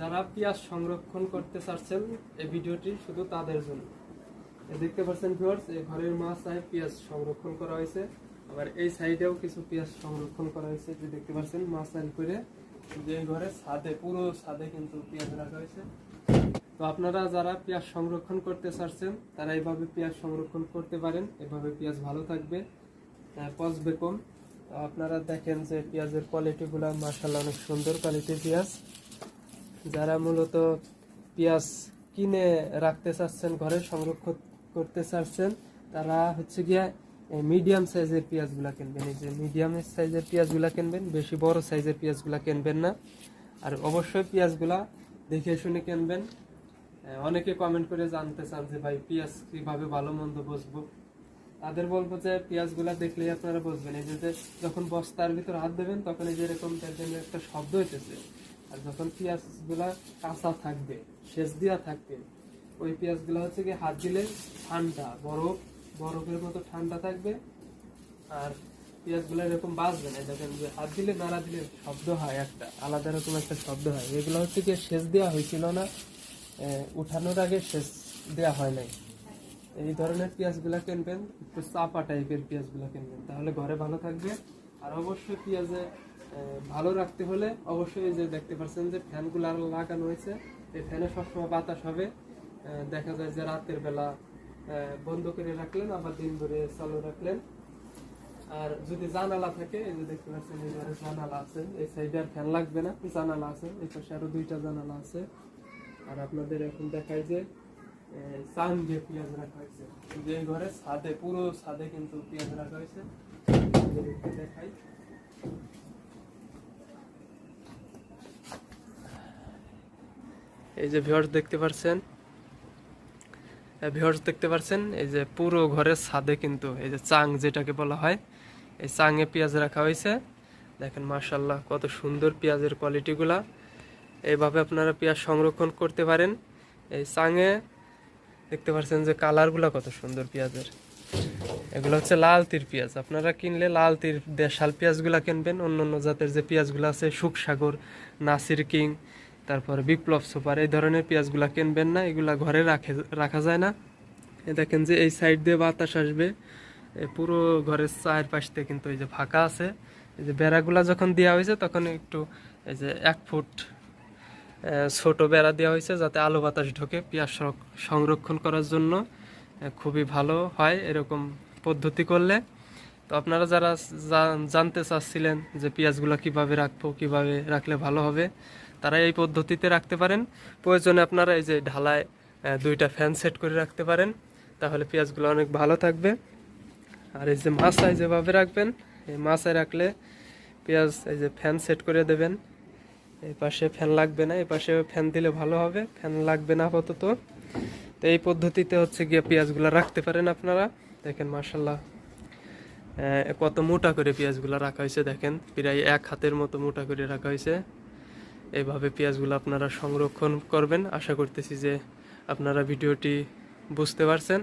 যারা পেঁয়াজ সংরক্ষণ করতে চাচ্ছেন, এই ভিডিওটি শুধু তাদের জন্য। দেখতে পাচ্ছেন ভিউয়ার্স এই ঘরের মাছ মাছায় পেঁয়াজ সংরক্ষণ করা হয়েছে। আবার এই সাইডেও কিছু পেঁয়াজ সংরক্ষণ করা হয়েছে, যে দেখতে পাচ্ছেন মাছ মাছার করে যে ঘরে ছাদে, পুরো ছাদে কিন্তু পেঁয়াজ রাখা হয়েছে। তো আপনারা যারা পেঁয়াজ সংরক্ষণ করতে চাচ্ছেন, তারা এইভাবে পেঁয়াজ সংরক্ষণ করতে পারেন। এভাবে পেঁয়াজ ভালো থাকবে। পচবে কম আপনারা দেখেন যে পেঁয়াজের কোয়ালিটিগুলো মার্শাল্লাহ অনেক সুন্দর কোয়ালিটির পেঁয়াজ। যারা মূলত পেঁয়াজ কিনে রাখতে চাচ্ছেন, ঘরে সংরক্ষণ করতে চাচ্ছেন, তারা হচ্ছে গিয়ে মিডিয়াম সাইজের পেঁয়াজগুলা কিনবেন। এই যে মিডিয়াম সাইজের পেঁয়াজগুলা কিনবেন, বেশি বড় সাইজের পেঁয়াজগুলা কিনবেন না। আর অবশ্যই পেঁয়াজগুলা দেখে শুনে কিনবেন। অনেকে কমেন্ট করে জানতে চান যে ভাই, পেঁয়াজ কীভাবে ভালো মন্দ বুঝব তাদের বলব যে পেঁয়াজগুলা দেখলেই আপনারা বুঝবেন। এই যে যখন বস্তার ভিতর হাত দেবেন, তখন এই যে এরকম একটা শব্দ হইতেছে। আর যখন পেঁয়াজগুলা কাঁচা থাকবে, সেচ দেওয়া থাকবে, ওই পেঁয়াজগুলো হচ্ছে কি হাত দিলে ঠান্ডা, বরফ, বরফের মতো ঠান্ডা থাকবে আর পেঁয়াজগুলো এরকম বাঁচবে না। দেখেন যে হাত দিলে, নাড়া দিলে শব্দ হয় একটা, আলাদা রকম একটা শব্দ হয়। এগুলো হচ্ছে কি সেচ দেওয়া হয়েছিল না উঠানোর আগে সেচ দেওয়া হয় নাই। এই ধরনের পেঁয়াজগুলা কিনবেন, একটু চাপা টাইপের পেঁয়াজগুলা কিনবেন, তাহলে ঘরে ভালো থাকবে। আর অবশ্যই পেঁয়াজে ভালো রাখতে হলে অবশ্যই যে দেখতে পাচ্ছেন যে ফ্যানগুলো আরও লাগানো হয়েছে। এই ফ্যানে সবসময় বাতাস হবে। দেখা যায় যে রাতের বেলা বন্ধ করে রাখলেন, আবার দিন ধরে চালু রাখলেন। আর যদি জানালা থাকে, এই যে দেখতে পাচ্ছেন, এই ঘরে জানালা আছে। এই সাইডে আর ফ্যান লাগবে না, জানালা আছে। এই পাশে আরও দুইটা জানালা আছে। আর আপনাদের এখন দেখায় যে চান দিয়ে পেঁয়াজ রাখা হয়েছে। যে ঘরে ছাদে, পুরো ছাদে কিন্তু পেঁয়াজ রাখা হয়েছে আপনাদের একটু দেখাই এই যে ভিউয়ার্স দেখতে পাচ্ছেন ভিউয়ার্স দেখতে পাচ্ছেন এই যে পুরো ঘরের ছাদে কিন্তু এই যে চাং যেটাকে বলা হয়, এই চাঙে পেঁয়াজ রাখা হয়েছে। দেখেন মার্শাল্লাহ কত সুন্দর পেঁয়াজের কোয়ালিটিগুলা এইভাবে আপনারা পেঁয়াজ সংরক্ষণ করতে পারেন। এই চাঙে দেখতে পাচ্ছেন যে কালারগুলো কত সুন্দর পেঁয়াজের। এগুলো হচ্ছে লাল তীর পেঁয়াজ। আপনারা কিনলে লাল তীর দেশাল পেঁয়াজগুলা কিনবেন। অন্য অন্য জাতের যে পেঁয়াজগুলো আছে সুখসাগর নাসির কিং তারপর বিপ্লব সুপার, এই ধরনের পেঁয়াজগুলা কিনবেন না, এগুলা ঘরে রাখে, রাখা যায় না। দেখেন যে এই সাইড দিয়ে বাতাস আসবে পুরো ঘরের চার পাশতে কিন্তু এই যে ফাঁকা আছে। এই যে বেড়াগুলা যখন দেওয়া হয়েছে, তখন একটু এই যে এক ফুট ছোট বেড়া দেওয়া হয়েছে যাতে আলো বাতাস ঢোকে পেঁয়াজ সংরক্ষণ করার জন্য। খুবই ভালো হয় এরকম পদ্ধতি করলে। তো আপনারা যারা জানতে চাচ্ছিলেন যে পেঁয়াজগুলো কীভাবে রাখব, কীভাবে রাখলে ভালো হবে তারা এই পদ্ধতিতে রাখতে পারেন। প্রয়োজনে আপনারা এই যে ঢালায় দুইটা ফ্যান সেট করে রাখতে পারেন। তাহলে পেঁয়াজগুলো অনেক ভালো থাকবে। আর এই যে মাছায় যেভাবে রাখবেন, এই মাছায় রাখলে পেঁয়াজ এই যে ফ্যান সেট করে দেবেন। এই পাশে ফ্যান লাগবে না, এই পাশে ফ্যান দিলে ভালো হবে ফ্যান লাগবে না আপাতত। তো এই পদ্ধতিতে হচ্ছে গিয়ে পেঁয়াজগুলো রাখতে পারেন আপনারা। দেখেন মার্শাল্লাহ কত মোটা করে পেঁয়াজগুলো রাখা হয়েছে, দেখেন। প্রায় এক হাতের মতো মোটা করে রাখা হয়েছে। এইভাবে পেঁয়াজগুলো আপনারা সংরক্ষণ করবেন। আশা করতেছি যে আপনারা ভিডিওটি বুঝতে পারছেন।